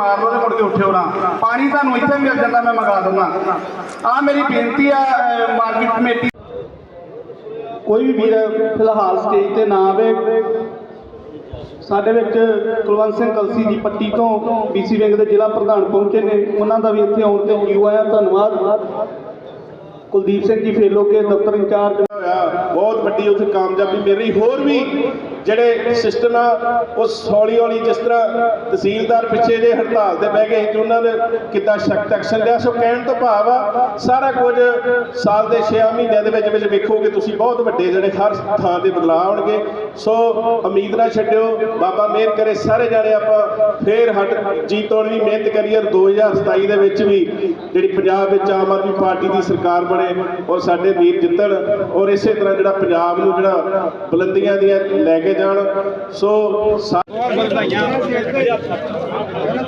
ਮਾਰ ਲਓ ਤੇ ਮੁੜ ਕੇ ਉੱਠਿਓ ਨਾ। ਪਾਣੀ ਤੁਹਾਨੂੰ ਇੱਥੇ ਮਿਲ ਜਾਂਦਾ, ਮੈਂ ਮੰਗਾ ਦਿੰਦਾ। ਆ ਮੇਰੀ ਬੇਨਤੀ ਆ ਮਾਰਕੀਟ ਕਮੇਟੀ। ਕੋਈ ਵੀ ਵੀਰ ਫਿਲਹਾਲ ਸਟੇਜ ਤੇ ਨਾ ਆਵੇ, ਸਾਡੇ ਵਿੱਚ ਕੁਲਵੰਤ ਸਿੰਘ ਕਲਸੀ ਜੀ ਪੱਟੀ ਤੋਂ ਬੀਸੀ ਵਿੰਗ ਦੇ ਜ਼ਿਲ੍ਹਾ ਪ੍ਰਧਾਨ ਪਹੁੰਚੇ ਨੇ। ਉਹਨਾਂ ਦਾ ਵੀ ਇੱਥੇ ਆਉਣ ਤੇ ਯੂ ਆਇਆ ਧੰਨਵਾਦ। ਕੁਲਦੀਪ ਸਿੰਘ ਜੀ ਫੇਲੋ ਕੇ ਦਫ਼ਤਰ ਇੰਚਾਰਜ। ਬਹੁਤ ਵੱਡੀ ਉੱਥੇ ਕਾਮਯਾਬੀ ਮਿਲ ਰਹੀ। ਹੋਰ ਵੀ ਜਿਹੜੇ ਸਿਸਟਮ ਆ, ਉਹ ਹੌਲੀ ਹੌਲੀ ਜਿਸ ਤਰ੍ਹਾਂ ਤਹਿਸੀਲਦਾਰ ਪਿੱਛੇ ਜੇ ਹੜਤਾਲ ਤੇ ਬਹਿ ਗਏ ਕਿ ਉਹਨਾਂ ਦੇ ਕਿੱਦਾਂ ਸਖਤ ਐਕਸ਼ਨ ਲਿਆ ਸੋ ਕਹਿਣ ਤੋਂ ਭਾਵ ਆ, ਸਾਰਾ ਕੁਝ ਸਾਲ ਦੇ 6 ਮਹੀਨਿਆਂ ਦੇ ਵਿੱਚ ਵਿੱਚ ਵੇਖੋਗੇ ਤੁਸੀਂ ਬਹੁਤ ਵੱਡੇ ਜਿਹੜੇ ਹਰ ਥਾਂ ਤੇ ਬਦਲਾਅ ਆਉਣਗੇ। ਸੋ ਉਮੀਦ ਨਾ ਛੱਡਿਓ, ਬਾਬਾ ਮਿਹਰ ਕਰੇ ਸਾਰੇ ਜਾਣੇ ਆਪਾਂ ਫੇਰ ਹਟ ਜੀਤੋਂ ਵੀ ਮਿਹਨਤ ਕਰੀਏ ਔਰ 2027 ਦੇ ਵਿੱਚ ਵੀ ਜਿਹੜੀ ਪੰਜਾਬ ਵਿੱਚ ਆਮ ਆਦਮੀ ਪਾਰਟੀ ਦੀ ਸਰਕਾਰ ਬਣੇ ਔਰ ਸਾਡੇ ਵੀਰ ਜਿੱਤਣ ਔਰ ਇਸੇ ਤਰ੍ਹਾਂ ਜਿਹੜਾ ਪੰਜਾਬ ਨੂੰ ਜਿਹੜਾ ਬੁਲੰਦੀਆਂ ਦੀਆਂ ਲੈ ਕੇ ਜਾਣ। ਸੋ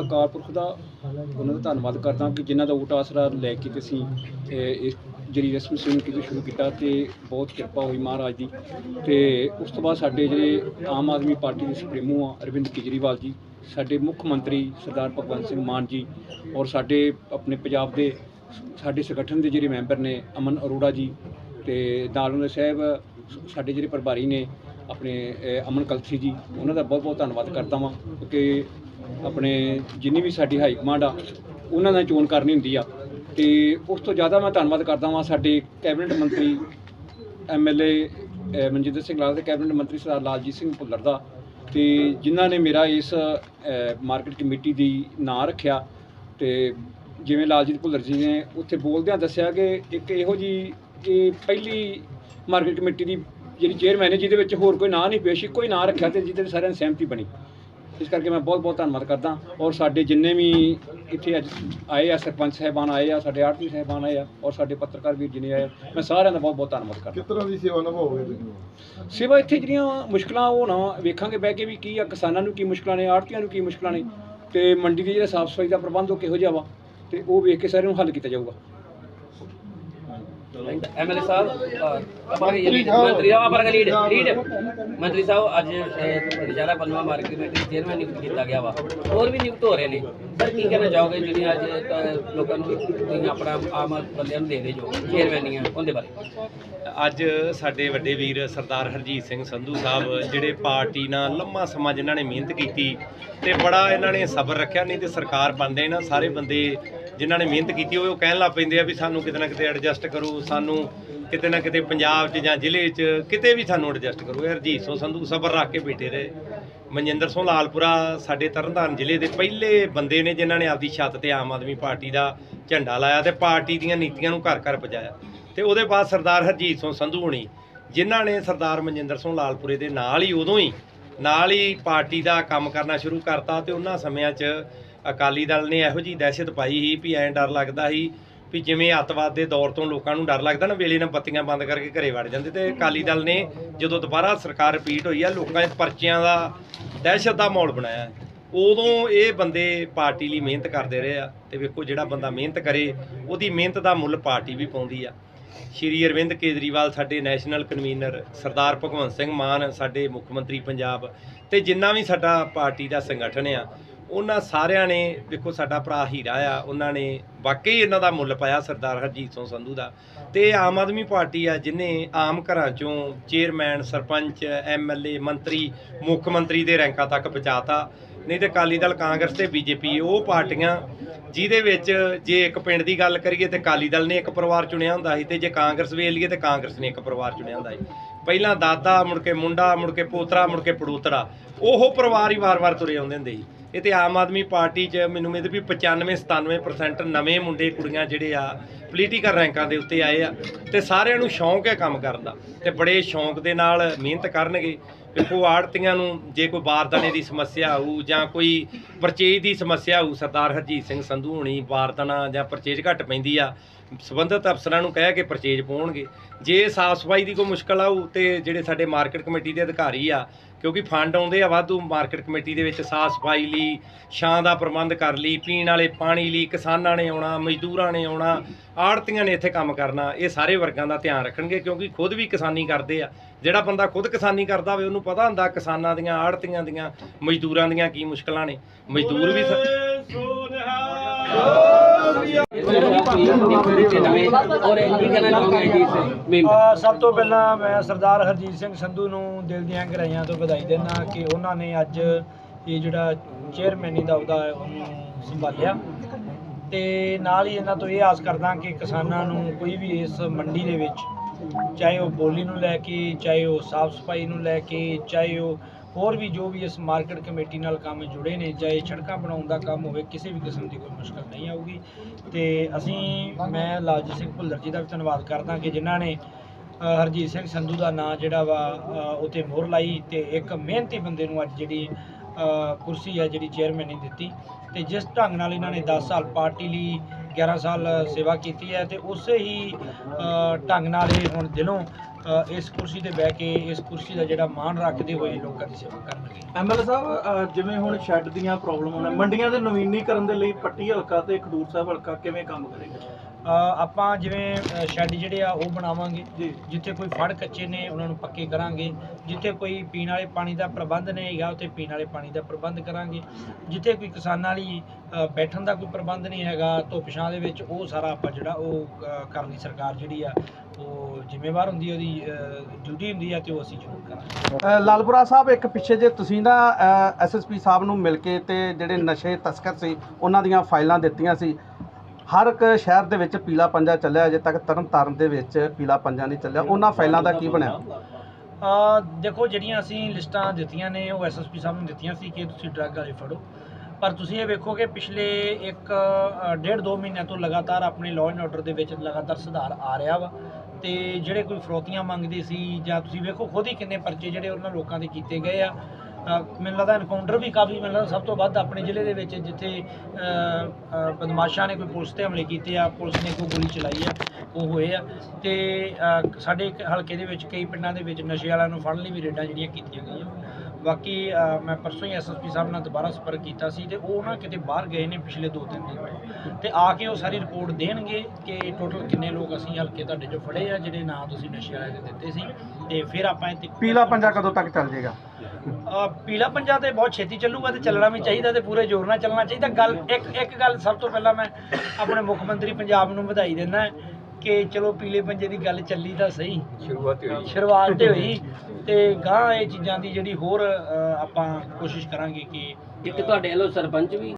ਅਕਾਲ ਪੁਰਖ ਦਾ ਉਹਨਾਂ ਦਾ ਧੰਨਵਾਦ ਕਰਦਾ ਕਿ ਜਿਨ੍ਹਾਂ ਦਾ ਊਟ ਆਸਰਾ ਲੈ ਕੇ ਤੇ ਅਸੀਂ ਇਸ ਜਿਹੜੀ ਰਸਮ ਸਿੰਘ ਕੀਤੀ ਸ਼ੁਰੂ ਕੀਤਾ ਤੇ ਬਹੁਤ ਕਿਰਪਾ ਹੋਈ ਮਹਾਰਾਜ ਦੀ। ਤੇ ਉਸ ਤੋਂ ਬਾਅਦ ਸਾਡੇ ਜਿਹੜੇ ਆਮ ਆਦਮੀ ਪਾਰਟੀ ਦੇ ਸੁਪਰੀਮੋ ਆ, ਅਰਵਿੰਦ ਕੇਜਰੀਵਾਲ ਜੀ, ਸਾਡੇ ਮੁੱਖ ਮੰਤਰੀ ਸਰਦਾਰ ਭਗਵੰਤ ਸਿੰਘ ਮਾਨ ਜੀ ਔਰ ਸਾਡੇ ਆਪਣੇ ਪੰਜਾਬ ਦੇ ਸਾਡੇ ਸੰਗਠਨ ਦੇ ਜਿਹੜੇ ਮੈਂਬਰ ਨੇ ਅਮਨ ਅਰੋੜਾ ਜੀ ਤੇ ਨਾਲ ਉਹਨਾਂ ਦੇ ਸਾਹਿਬ ਸਾਡੇ ਜਿਹੜੇ ਪ੍ਰਭਾਰੀ ਨੇ ਆਪਣੇ ਅਮਨ ਕਲਸੀ ਜੀ, ਉਹਨਾਂ ਦਾ ਬਹੁਤ ਬਹੁਤ ਧੰਨਵਾਦ ਕਰਦਾ ਵਾਂ ਕਿਉਂਕਿ ਆਪਣੇ ਜਿੰਨੀ ਵੀ ਸਾਡੀ ਹਾਈ ਕਮਾਂਡ ਆ, ਉਹਨਾਂ ਨਾਲ ਚੋਣ ਕਰਨੀ ਹੁੰਦੀ ਆ। ਤੇ ਉਸ ਤੋਂ ਜ਼ਿਆਦਾ ਮੈਂ ਧੰਨਵਾਦ ਕਰਦਾ ਵਾਂ ਸਾਡੇ ਕੈਬਨਿਟ ਮੰਤਰੀ ਐਮਐਲਏ ਮਨਜਿੰਦਰ ਸਿੰਘ ਲਾਲ ਦੇ ਕੈਬਨਿਟ ਮੰਤਰੀ ਸਰਦਾਰ ਲਾਲਜੀਤ ਸਿੰਘ ਭੁੱਲਰ ਦਾ। ਤੇ ਜਿਨ੍ਹਾਂ ਨੇ ਮੇਰਾ ਇਸ ਮਾਰਕੀਟ ਕਮੇਟੀ ਦੀ ਨਾਂ ਰੱਖਿਆ, ਤੇ ਜਿਵੇਂ ਲਾਲਜੀਤ ਭੁੱਲਰ ਜੀ ਨੇ ਉੱਥੇ ਬੋਲਦਿਆਂ ਦੱਸਿਆ ਕਿ ਇੱਕ ਇਹੋ ਜੀ, ਇਹ ਪਹਿਲੀ ਮਾਰਕੀਟ ਕਮੇਟੀ ਦੀ ਜਿਹੜੀ ਚੇਅਰਮੈਨ ਹੈ, ਜਿਹਦੇ ਵਿੱਚ ਹੋਰ ਕੋਈ ਨਾਂ ਨਹੀਂ ਪੇਸ਼ ਕੋਈ ਨਾਂ ਰੱਖਿਆ ਤੇ ਜਿਹਦੇ ਤੇ ਸਾਰਿਆਂ ਦੀ ਸਹਿਮਤੀ ਬਣੀ। ਇਸ ਕਰਕੇ ਮੈਂ ਬਹੁਤ ਬਹੁਤ ਧੰਨਵਾਦ ਕਰਦਾ ਔਰ ਸਾਡੇ ਜਿੰਨੇ ਵੀ ਇੱਥੇ ਅੱਜ ਆਏ ਆ ਸਰਪੰਚ ਸਾਹਿਬਾਨ ਆਏ ਆ ਸਾਡੇ ਆੜਤੀ ਸਾਹਿਬਾਨ ਆਏ ਆ ਔਰ ਸਾਡੇ ਪੱਤਰਕਾਰ ਵੀਰ ਜੀ ਨੇ ਆਏ ਮੈਂ ਸਾਰਿਆਂ ਦਾ ਬਹੁਤ ਬਹੁਤ ਧੰਨਵਾਦ ਕਰਦਾ। ਕਿਸ ਤਰ੍ਹਾਂ ਦੀ ਸੇਵਾ ਨਿਭਾਓਗੇ ਤੁਸੀਂ? ਸੇਵਾ ਇੱਥੇ ਜਿਹੜੀਆਂ ਮੁਸ਼ਕਲਾਂ ਉਹ ਨਾ ਵੇਖਾਂਗੇ ਬਹਿ ਕੇ ਵੀ ਕੀ ਆ ਕਿਸਾਨਾਂ ਨੂੰ ਕੀ ਮੁਸ਼ਕਲਾਂ ਨੇ ਆੜਤੀਆਂ ਨੂੰ ਕੀ ਮੁਸ਼ਕਲਾਂ ਨੇ ਤੇ ਮੰਡੀ ਦੀ ਜਿਹੜਾ ਸਾਫ਼ ਸਫ਼ਾਈ ਦਾ ਪ੍ਰਬੰਧ ਉਹ ਕਿਹੋ ਜਿਹਾ ਵਾ ਤੇ ਉਹ ਵੇਖ ਕੇ ਸਾਰਿਆਂ ਨੂੰ ਹੱਲ ਕੀਤਾ ਜਾਊਗਾ। ਐਮਐਲਏ ਸਾਹਿਬ ਆਪਾਂ ਇਹ ਮੰਤਰੀ ਸਾਹਿਬ ਆਪਾਂ ਲੀਡ ਲੀਡ ਮੰਤਰੀ ਸਾਹਿਬ ਅੱਜ ਅਹ, ਨਸ਼ਹਿਰਾ ਮਾਰਕੀਟ ਕਮੇਟੀ ਚੇਅਰਮੈਨ ਨਿਯੁਕਤ ਕੀਤਾ ਗਿਆ ਵਾ। ਹੋਰ ਵੀ ਨਿਯੁਕਤ ਹੋ ਰਹੇ ਨੇ। ਸਰ ਕੀ ਕਹਿਣਾ ਚਾਹੋਗੇ ਜਿਹੜੀਆਂ ਅੱਜ ਲੋਕਾਂ ਨੂੰ ਤੁਸੀਂ ਆਪਣਾ ਆਮ ਬੰਦਿਆਂ ਨੂੰ ਦੇ ਦੇ ਜੋ ਚੇਅਰਮੈਨੀਆਂ ਉਹਦੇ ਬਾਰੇ? ਅੱਜ ਸਾਡੇ ਵੱਡੇ ਵੀਰ ਸਰਦਾਰ ਹਰਜੀਤ ਸਿੰਘ ਸੰਧੂ ਸਾਹਿਬ ਜਿਹੜੇ ਪਾਰਟੀ ਨਾਲ ਲੰਮਾ ਸਮਾਂ ਜਿਨ੍ਹਾਂ ਨੇ ਮਿਹਨਤ ਕੀਤੀ ਤੇ ਬੜਾ ਇਹਨਾਂ ਨੇ ਸਬਰ ਰੱਖਿਆ ਨਹੀਂ ਤੇ ਸਰਕਾਰ ਬਣਦੇ ਨਾ ਸਾਰੇ ਬੰਦੇ ਜਿਨ੍ਹਾਂ ਨੇ ਮਿਹਨਤ ਕੀਤੀ ਹੋਵੇ, ਉਹ ਕਹਿਣ ਲੱਗ ਪੈਂਦੇ ਆ ਵੀ ਸਾਨੂੰ ਕਿਤੇ ਨਾ ਕਿਤੇ ਐਡਜਸਟ ਕਰੋ, ਸਾਨੂੰ ਕਿਤੇ ਨਾ ਕਿਤੇ ਪੰਜਾਬ 'ਚ ਜਾਂ ਜ਼ਿਲ੍ਹੇ 'ਚ ਕਿਤੇ ਵੀ ਸਾਨੂੰ ਐਡਜਸਟ ਕਰੋ। ਹਰਜੀਤ ਸਿੰਘ ਸੰਧੂ ਸਬਰ ਰੱਖ ਕੇ ਬੈਠੇ ਰਹੇ। ਮਨਜਿੰਦਰ ਸਿੰਘ ਲਾਲਪੁਰਾ ਸਾਡੇ ਤਰਨਤਾਰਨ ਜ਼ਿਲ੍ਹੇ ਦੇ ਪਹਿਲੇ ਬੰਦੇ ਨੇ ਜਿਨ੍ਹਾਂ ਨੇ ਆਪਦੀ ਛੱਤ ਤੇ ਆਮ ਆਦਮੀ ਪਾਰਟੀ ਦਾ ਝੰਡਾ ਲਾਇਆ ਤੇ ਪਾਰਟੀ ਦੀਆਂ ਨੀਤੀਆਂ ਨੂੰ ਘਰ ਘਰ ਪਹੁੰਚਾਇਆ ਤੇ ਉਹਦੇ ਬਾਅਦ ਸਰਦਾਰ ਹਰਜੀਤ ਸਿੰਘ ਸੰਧੂ ਹੋਣੀ, ਜਿਨ੍ਹਾਂ ਨੇ ਸਰਦਾਰ ਮਨਜਿੰਦਰ ਸਿੰਘ ਲਾਲਪੁਰੇ ਦੇ ਨਾਲ ਹੀ ਉਦੋਂ ਹੀ, ਨਾਲ ਹੀ ਪਾਰਟੀ ਦਾ ਕੰਮ ਕਰਨਾ ਸ਼ੁਰੂ ਕਰਤਾ ਤੇ ਉਹਨਾਂ ਸਮਿਆਂ 'ਚ ਅਕਾਲੀ ਦਲ ਨੇ ਇਹੋ ਜੀ ਦਹਿਸ਼ਤ ਪਾਈ ਸੀ ਵੀ ਐਂ ਡਰ ਲੱਗਦਾ ਸੀ ਵੀ ਜਿਵੇਂ ਅੱਤਵਾਦ ਦੇ ਦੌਰ ਤੋਂ ਲੋਕਾਂ ਨੂੰ ਡਰ ਲੱਗਦਾ ਨਾ, ਵੇਲੇ ਨਾਲ ਬੱਤੀਆਂ ਬੰਦ ਕਰਕੇ ਘਰੇ ਵੜ ਜਾਂਦੇ ਤੇ ਅਕਾਲੀ ਦਲ ਨੇ ਜਦੋਂ ਦੁਬਾਰਾ ਸਰਕਾਰ ਰਿਪੀਟ ਹੋਈ ਆ, ਲੋਕਾਂ ਦੇ ਪਰਚਿਆਂ ਦਾ ਦਹਿਸ਼ਤ ਦਾ ਮਾਹੌਲ ਬਣਾਇਆ। ਉਦੋਂ ਇਹ ਬੰਦੇ ਪਾਰਟੀ ਲਈ ਮਿਹਨਤ ਕਰਦੇ ਰਹੇ ਆ ਤੇ ਵੇਖੋ ਜਿਹੜਾ ਬੰਦਾ ਮਿਹਨਤ ਕਰੇ, ਉਹਦੀ ਮਿਹਨਤ ਦਾ ਮੁੱਲ ਪਾਰਟੀ ਵੀ ਪਾਉਂਦੀ ਆ। ਸ਼੍ਰੀ ਅਰਵਿੰਦ ਕੇਜਰੀਵਾਲ ਸਾਡੇ ਨੈਸ਼ਨਲ ਕਨਵੀਨਰ, ਸਰਦਾਰ ਭਗਵੰਤ ਸਿੰਘ ਮਾਨ ਸਾਡੇ ਮੁੱਖ ਮੰਤਰੀ ਪੰਜਾਬ ਤੇ ਜਿੰਨਾ ਵੀ ਸਾਡਾ ਪਾਰਟੀ ਦਾ ਸੰਗਠਨ ਆ ਉਹਨਾਂ ਸਾਰਿਆਂ ਨੇ ਵੇਖੋ ਸਾਡਾ ਭਰਾ ਹੀਰਾ ਆ, ਉਹਨਾਂ ਨੇ ਵਾਕਈ ਇਹਨਾਂ ਦਾ ਮੁੱਲ ਪਾਇਆ ਸਰਦਾਰ ਹਰਜੀਤ ਸਿੰਘ ਸੰਧੂ ਦਾ। ਤੇ ਇਹ ਆਮ ਆਦਮੀ ਪਾਰਟੀ ਆ ਜਿਨੇ ਆਮ ਘਰਾਂ ਚੋਂ ਚੇਅਰਮੈਨ, ਸਰਪੰਚ ਐਮਐਲਏ ਮੰਤਰੀ, ਮੁੱਖ ਮੰਤਰੀ ਦੇ ਰੈਂਕਾਂ ਤੱਕ ਪਹੁੰਚਾਤਾ। ਨਹੀਂ ਤੇ ਅਕਾਲੀ ਦਲ, ਕਾਂਗਰਸ ਤੇ ਬੀਜੇਪੀ, ਉਹ ਪਾਰਟੀਆਂ ਜਿਹਦੇ ਵਿੱਚ ਜੇ ਇੱਕ ਪਿੰਡ ਦੀ ਗੱਲ ਕਰੀਏ ਤੇ ਅਕਾਲੀ ਦਲ ਨੇ ਇੱਕ ਪਰਿਵਾਰ ਚੁਣਿਆ ਹੁੰਦਾ ਸੀ ਤੇ ਜੇ ਕਾਂਗਰਸ ਵੇਖ ਲਈਏ ਤੇ ਕਾਂਗਰਸ ਨੇ ਇੱਕ ਪਰਿਵਾਰ ਚੁਣਿਆ ਹੁੰਦਾ ਸੀ। ਪਹਿਲਾਂ ਦਾਦਾ ਮੁੜ ਕੇ ਮੁੰਡਾ, ਮੁੜ ਕੇ ਪੋਤਰਾ, ਮੁੜ ਕੇ ਪੜੂਤਰਾ। ਉਹ ਪਰਿਵਾਰ ਹੀ ਵਾਰ-ਵਾਰ ਤੁਰੇ ਆਉਂਦੇ ਹੁੰਦੇ ਸੀ। ਇਹ ਤੇ ਆਮ ਆਦਮੀ ਪਾਰਟੀ 'ਚ ਮੈਨੂੰ ਉਮੀਦ ਵੀ 95 97% ਨਵੇਂ ਮੁੰਡੇ, ਕੁੜੀਆਂ ਜਿਹੜੇ ਆ ਪੋਲੀਟੀਕਲ ਰੈਂਕਾਂ ਦੇ ਉੱਤੇ ਆਏ ਆ ਤੇ ਸਾਰਿਆਂ ਨੂੰ ਸ਼ੌਂਕ ਹੈ ਕੰਮ ਕਰਨ ਦਾ। ਤੇ ਬੜੇ ਸ਼ੌਂਕ ਦੇ ਨਾਲ ਮਿਹਨਤ ਕਰਨਗੇ। ਵੇਖੋ ਆੜਤੀਆਂ ਨੂੰ ਜੇ ਕੋਈ ਬਾਰਦਾਨੇ ਦੀ ਸਮੱਸਿਆ ਹੋਊ ਜਾਂ ਕੋਈ ਪਰਚੇਜ ਦੀ ਸਮੱਸਿਆ ਹੋਊ ਸਰਦਾਰ ਹਰਜੀਤ ਸਿੰਘ ਸੰਧੂ ਹੋਣੀ ਬਾਰਦਾਨਾ ਜਾਂ ਪਰਚੇਜ ਘੱਟ ਪੈਂਦੀ ਆ, ਸੰਬੰਧਿਤ ਅਫਸਰਾਂ ਨੂੰ ਕਹਿ ਕੇ ਪਰਚੇਜ ਪਾਉਣਗੇ। ਜੇ ਸਾਫ਼ ਸਫ਼ਾਈ ਦੀ ਕੋਈ ਮੁਸ਼ਕਲ ਆਊ ਤੇ ਜਿਹੜੇ ਸਾਡੇ ਮਾਰਕੀਟ ਕਮੇਟੀ ਦੇ ਅਧਿਕਾਰੀ ਆ ਕਿਉਂਕਿ ਫੰਡ ਆਉਂਦੇ ਆ ਵਾਧੂ ਮਾਰਕੀਟ ਕਮੇਟੀ ਦੇ ਵਿੱਚ ਸਾਫ਼ ਸਫ਼ਾਈ ਲਈ, ਛਾਂ ਦਾ ਪ੍ਰਬੰਧ ਕਰ ਲਈ, ਪੀਣ ਵਾਲੇ ਪਾਣੀ ਲਈ, ਕਿਸਾਨਾਂ ਨੇ ਆਉਣਾ, ਮਜ਼ਦੂਰਾਂ ਨੇ ਆਉਣਾ, ਆੜਤੀਆਂ ਨੇ ਇੱਥੇ ਕੰਮ ਕਰਨਾ, ਇਹ ਸਾਰੇ ਵਰਗਾਂ ਦਾ ਧਿਆਨ ਰੱਖਣਗੇ ਕਿਉਂਕਿ ਖੁਦ ਵੀ ਕਿਸਾਨੀ ਕਰਦੇ ਆ। ਜਿਹੜਾ ਬੰਦਾ ਖੁਦ ਕਿਸਾਨੀ ਕਰਦਾ ਹੋਵੇ, ਉਹਨੂੰ ਪਤਾ ਹੁੰਦਾ ਕਿਸਾਨਾਂ ਦੀਆਂ, ਆੜਤੀਆਂ ਦੀਆਂ, ਮਜ਼ਦੂਰਾਂ ਦੀਆਂ ਕੀ ਮੁਸ਼ਕਲਾਂ ਨੇ। ਮਜ਼ਦੂਰ ਵੀ ਸ- ਸਭ ਤੋਂ ਪਹਿਲਾਂ ਮੈਂ ਸਰਦਾਰ ਹਰਜੀਤ ਸਿੰਘ ਸੰਧੂ ਨੂੰ ਦਿਲ ਦੀਆਂ ਗਹਿਰਾਈਆਂ ਤੋਂ ਵਧਾਈ ਦਿੰਦਾ ਕਿ ਉਹਨਾਂ ਨੇ ਅੱਜ ਇਹ ਜਿਹੜਾ ਚੇਅਰਮੈਨੀ ਦਾ ਅਹੁਦਾ ਹੈ, ਉਹਨੂੰ ਸੰਭਾਲਿਆ। ਤੇ ਨਾਲ ਹੀ ਇਹਨਾਂ ਤੋਂ ਇਹ ਆਸ ਕਰਦਾ ਕਿ ਕਿਸਾਨਾਂ ਨੂੰ ਕੋਈ ਵੀ ਇਸ ਮੰਡੀ ਦੇ ਵਿੱਚ ਚਾਹੇ ਉਹ ਬੋਲੀ ਨੂੰ ਲੈ ਕੇ, ਚਾਹੇ ਉਹ ਸਾਫ਼ ਸਫ਼ਾਈ ਨੂੰ ਲੈ ਕੇ, ਚਾਹੇ ਉਹ ਹੋਰ ਵੀ ਜੋ ਵੀ ਇਸ ਮਾਰਕੀਟ ਕਮੇਟੀ ਨਾਲ ਕੰਮ ਜੁੜੇ ਨੇ ਚਾਹੇ ਸੜਕਾਂ ਬਣਾਉਣ ਦਾ ਕੰਮ ਹੋਵੇ ਕਿਸੇ ਵੀ ਕਿਸਮ ਦੀ ਕੋਈ ਮੁਸ਼ਕਲ ਨਹੀਂ ਆਊਗੀ। ਤੇ ਅਸੀਂ ਮੈਂ ਲਾਲਜੀਤ ਸਿੰਘ ਭੁੱਲਰ ਜੀ ਦਾ ਵੀ ਧੰਨਵਾਦ ਕਰਦਾ ਕਿ ਜਿਨ੍ਹਾਂ ਨੇ ਹਰਜੀਤ ਸਿੰਘ ਸੰਧੂ ਦਾ ਨਾਂ ਜਿਹੜਾ ਵਾ ਅ, ਮੋਹਰ ਲਾਈ ਤੇ ਇੱਕ ਮਿਹਨਤੀ ਬੰਦੇ ਨੂੰ ਅੱਜ ਜਿਹੜੀ ਕੁਰਸੀ ਹੈ ਜਿਹੜੀ ਚੇਅਰਮੈਨ ਨੇ ਦਿੱਤੀ। ਤੇ ਜਿਸ ਢੰਗ ਨਾਲ ਇਹਨਾਂ ਨੇ 10 ਸਾਲ ਪਾਰਟੀ ਲਈ 11 ਸਾਲ ਸੇਵਾ ਕੀਤੀ ਹੈ ਤੇ ਉਸੇ ਹੀ ਢੰਗ ਨਾਲ ਇਹ ਹੁਣ ਦਿਲੋਂ ਇਸ ਕੁਰਸੀ ਤੇ ਬਹਿ ਕੇ, ਇਸ ਕੁਰਸੀ ਦਾ ਜਿਹੜਾ ਮਾਣ ਰੱਖਦੇ ਹੋਏ ਲੋਕਾਂ ਦੀ ਸੇਵਾ ਕਰਨਗੇ ਐਮਐਲਏ ਸਾਹਿਬ ਜਿਵੇਂ ਹੁਣ ਸ਼ੈੱਡ ਦੀਆਂ ਪ੍ਰੋਬਲਮ ਨੇ, ਮੰਡੀਆਂ ਦੇ ਨਵੀਨੀਕਰਨ ਦੇ ਲਈ ਪੱਟੀ ਹਲਕਾ ਤੇ ਖਡੂਰ ਸਾਹਿਬ ਹਲਕਾ ਕਿਵੇਂ ਕੰਮ ਕਰੇਗਾ? ਆਪਾਂ ਜਿਵੇਂ ਸ਼ੈੱਡ ਜਿਹੜੇ ਆ ਉਹ ਬਣਾਵਾਂਗੇ। ਜੀ। ਜਿੱਥੇ ਕੋਈ ਫੜ ਕੱਚੇ ਨੇ ਉਹਨਾਂ ਨੂੰ ਪੱਕੇ ਕਰਾਂਗੇ। ਜਿੱਥੇ ਕੋਈ ਪੀਣ ਵਾਲੇ ਪਾਣੀ ਦਾ ਪ੍ਰਬੰਧ ਨਹੀਂ ਹੈਗਾ ਉੱਥੇ ਪੀਣ ਵਾਲੇ ਪਾਣੀ ਦਾ ਪ੍ਰਬੰਧ ਕਰਾਂਗੇ। ਜਿੱਥੇ ਕੋਈ ਕਿਸਾਨਾਂ ਲਈ ਬੈਠਣ ਦਾ ਕੋਈ ਪ੍ਰਬੰਧ ਨਹੀਂ ਹੈਗਾ ਧੁੱਪ ਛਾਂ ਦੇ ਵਿੱਚ ਉਹ ਸਾਰਾ ਆਪਾਂ ਜਿਹੜਾ ਉਹ ਕਰਨ ਦੀ ਸਰਕਾਰ ਜਿਹੜੀ ਆ ਉਹ ਜ਼ਿੰਮੇਵਾਰ ਹੁੰਦੀ ਉਹਦੀ ਡਿਊਟੀ ਹੁੰਦੀ ਹੈ ਤੇ ਉਹ ਅਸੀਂ ਜ਼ਰੂਰ ਕਰਾਂਗੇ। ਲਾਲਪੁਰਾ ਸਾਹਿਬ ਇੱਕ ਪਿੱਛੇ ਜੇ ਤੁਸੀਂ ਨਾ ਐਸਐਸਪੀ ਸਾਹਿਬ ਨੂੰ ਮਿਲ ਕੇ ਤੇ ਜਿਹੜੇ ਨਸ਼ੇ ਤਸਕਰ ਸੀ ਉਹਨਾਂ ਦੀਆਂ ਫਾਈਲਾਂ ਦਿੱਤੀਆਂ ਸੀ। ਹਰ ਇੱਕ ਸ਼ਹਿਰ ਦੇ ਵਿੱਚ ਪੀਲਾ ਪੰਜਾ ਚੱਲਿਆ ਅਜੇ ਤੱਕ ਤਰਨ ਤਾਰਨ ਦੇ ਵਿੱਚ ਪੀਲਾ ਪੰਜਾ ਨਹੀਂ ਚੱਲਿਆ। ਉਹਨਾਂ ਫਾਈਲਾਂ ਦਾ ਕੀ ਬਣਿਆ? ਅ, ਦੇਖੋ ਜਿਹੜੀਆਂ ਅਸੀਂ ਲਿਸਟਾਂ ਦਿੱਤੀਆਂ ਨੇ ਉਹ ਐਸਐਸਪੀ ਸਾਹਿਬ ਨੂੰ ਦਿੱਤੀਆਂ ਸੀ ਕਿ ਤੁਸੀਂ ਡਰੱਗ ਵਾਲੇ ਫੜੋ। ਪਰ ਤੁਸੀਂ ਇਹ ਵੇਖੋ ਕਿ ਪਿਛਲੇ ਇੱਕ ਡੇਢ ਦੋ ਮਹੀਨਿਆਂ ਤੋਂ ਲਗਾਤਾਰ ਆਪਣੇ ਲਾਅ ਐਂਡ ਆਰਡਰ ਦੇ ਵਿੱਚ ਲਗਾਤਾਰ ਸੁਧਾਰ ਆ ਰਿਹਾ ਵਾ। ਤੇ ਜਿਹੜੇ ਕੋਈ ਫਰੋਤੀਆਂ ਮੰਗਦੇ ਸੀ ਜਾਂ ਤੁਸੀਂ ਵੇਖੋ ਖੁਦ ਹੀ ਕਿੰਨੇ ਪਰਚੇ ਜਿਹੜੇ ਉਹਨਾਂ ਲੋਕਾਂ ਦੇ ਕੀਤੇ ਗਏ ਆ। ਮੈਨੂੰ ਲੱਗਦਾ ਐਨਕਾਊਂਟਰ ਵੀ ਕਾਫੀ ਮੈਨੂੰ ਲੱਗਦਾ ਸਭ ਤੋਂ ਵੱਧ ਆਪਣੇ ਜ਼ਿਲ੍ਹੇ ਦੇ ਵਿੱਚ ਜਿੱਥੇ ਬਦਮਾਸ਼ਾਂ ਨੇ ਕੋਈ ਪੁਲਿਸ ਤੇ ਹਮਲੇ ਕੀਤੇ ਆ, ਪੁਲਿਸ ਨੇ ਕੋਈ ਗੋਲੀ ਚਲਾਈ ਆ, ਉਹ ਹੋਏ ਆ। ਤੇ ਸਾਡੇ ਹਲਕੇ ਦੇ ਵਿੱਚ ਕਈ ਪਿੰਡਾਂ ਦੇ ਵਿੱਚ ਨਸ਼ੇ ਵਾਲਿਆਂ ਨੂੰ ਫੜਨ ਲਈ ਵੀ ਰੇਡਾਂ ਜਿਹੜੀਆਂ ਕੀਤੀਆਂ ਗਈਆਂ। ਬਾਕੀ ਮੈਂ ਪਰਸੋਂ ਹੀ ਐਸਐਸਪੀ ਸਾਹਿਬ ਨਾਲ ਦੁਬਾਰਾ ਸੰਪਰਕ ਕੀਤਾ ਸੀ ਤੇ ਉਹ ਨਾ ਕਿਤੇ ਬਾਹਰ ਗਏ ਨੇ ਪਿਛਲੇ 2-3 ਦਿਨ ਤੋਂ। ਤੇ ਆ ਕੇ ਉਹ ਸਾਰੀ ਰਿਪੋਰਟ ਦੇਣਗੇ ਕਿ ਟੋਟਲ ਕਿੰਨੇ ਲੋਕ ਅਸੀਂ ਹਲਕੇ ਤੁਹਾਡੇ ਚੋਂ ਫੜੇ ਆ, ਜਿਹੜੇ ਨਾਂ ਤੁਸੀਂ ਨਸ਼ੇ ਵਾਲਿਆਂ ਦੇ ਦਿੱਤੇ ਸੀ। ਤੇ ਫਿਰ ਆਪਾਂ ਇਹ ਪੀਲਾ ਪੰਜਾ ਕਦੋਂ ਤੱਕ ਚੱਲ ਜਾਏਗਾ? ਪੀਲਾ ਪੰਜਾ ਤੇ ਬਹੁਤ ਛੇਤੀ ਚੱਲੂਗਾ ਤੇ ਚੱਲਣਾ ਵੀ ਚਾਹੀਦਾ ਤੇ ਪੂਰੇ ਜ਼ੋਰ ਨਾਲ ਚੱਲਣਾ ਚਾਹੀਦਾ। ਗੱਲ ਇੱਕ ਇੱਕ ਗੱਲ ਸਭ ਤੋਂ ਪਹਿਲਾਂ ਮੈਂ ਆਪਣੇ ਮੁੱਖ ਮੰਤਰੀ ਪੰਜਾਬ ਨੂੰ ਵਧਾਈ ਦਿੰਦਾ ਕਿ ਚਲੋ ਪੀਲੇ ਪੰਜੇ ਦੀ ਗੱਲ ਚੱਲੀ ਤਾਂ ਸਹੀ। ਸ਼ੁਰੂਆਤ ਹੋਈ। ਸ਼ੁਰੂਆਤ ਤੇ ਹੋਈ ਤੇ ਗਾਂ ਇਹ ਚੀਜ਼ਾਂ ਦੀ ਜਿਹੜੀ ਹੋਰ ਆਪਾਂ ਕੋਸ਼ਿਸ਼ ਕਰਾਂਗੇ ਕਿ ਇੱਕ ਤੁਹਾਡੇ ਵੱਲੋਂ ਸਰਪੰਚ ਵੀ